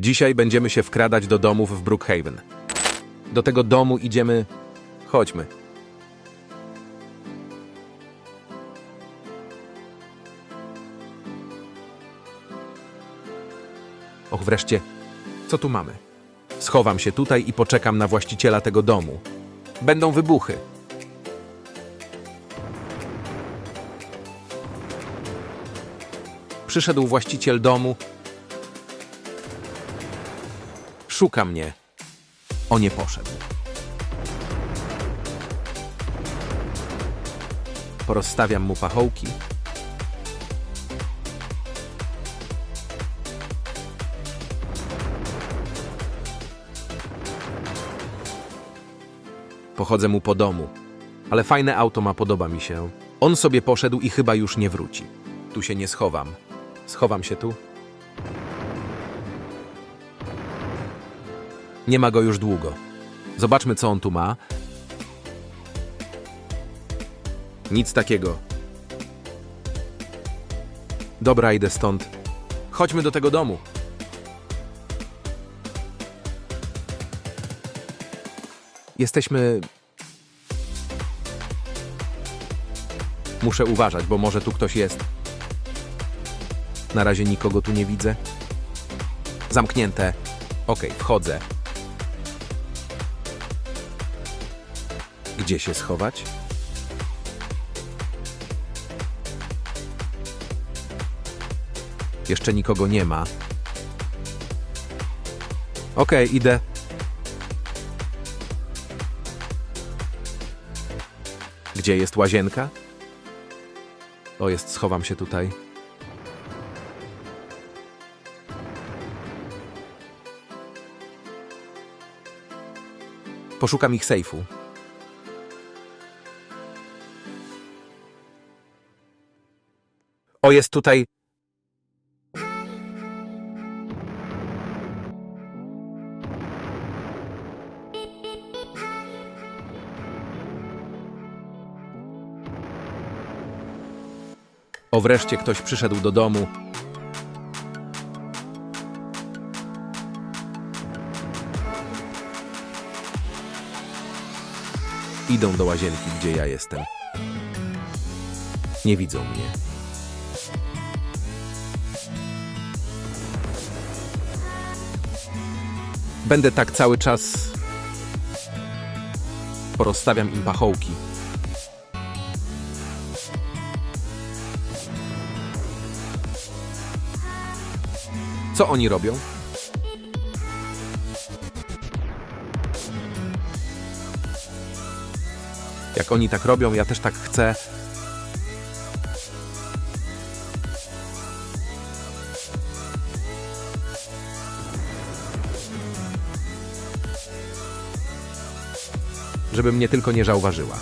Dzisiaj będziemy się wkradać do domów w Brookhaven. Do tego domu idziemy. Chodźmy. Och, wreszcie, co tu mamy? Schowam się tutaj i poczekam na właściciela tego domu. Będą wybuchy. Przyszedł właściciel domu. Szuka mnie. O nie poszedł. Porozstawiam mu pachołki. Pochodzę mu po domu. Ale fajne auto ma, podoba mi się. On sobie poszedł i chyba już nie wróci. Tu się nie schowam. Schowam się tu. Nie ma go już długo. Zobaczmy, co on tu ma. Nic takiego. Dobra, idę stąd. Chodźmy do tego domu. Jesteśmy. Muszę uważać, bo może tu ktoś jest. Na razie nikogo tu nie widzę. Zamknięte. Okej, wchodzę. Gdzie się schować? Jeszcze nikogo nie ma. Okej, idę. Gdzie jest łazienka? O, jest, schowam się tutaj. Poszukam ich sejfu. Jest tutaj. O, wreszcie ktoś przyszedł do domu. Idą do łazienki, gdzie ja jestem. Nie widzą mnie. Będę tak cały czas. Porozstawiam im pachołki. Co oni robią? Jak oni tak robią, ja też tak chcę. Żeby mnie tylko nie zauważyła.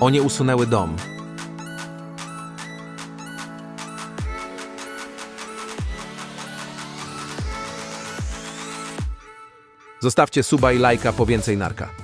One usunęły dom. Zostawcie suba i lajka po więcej narka.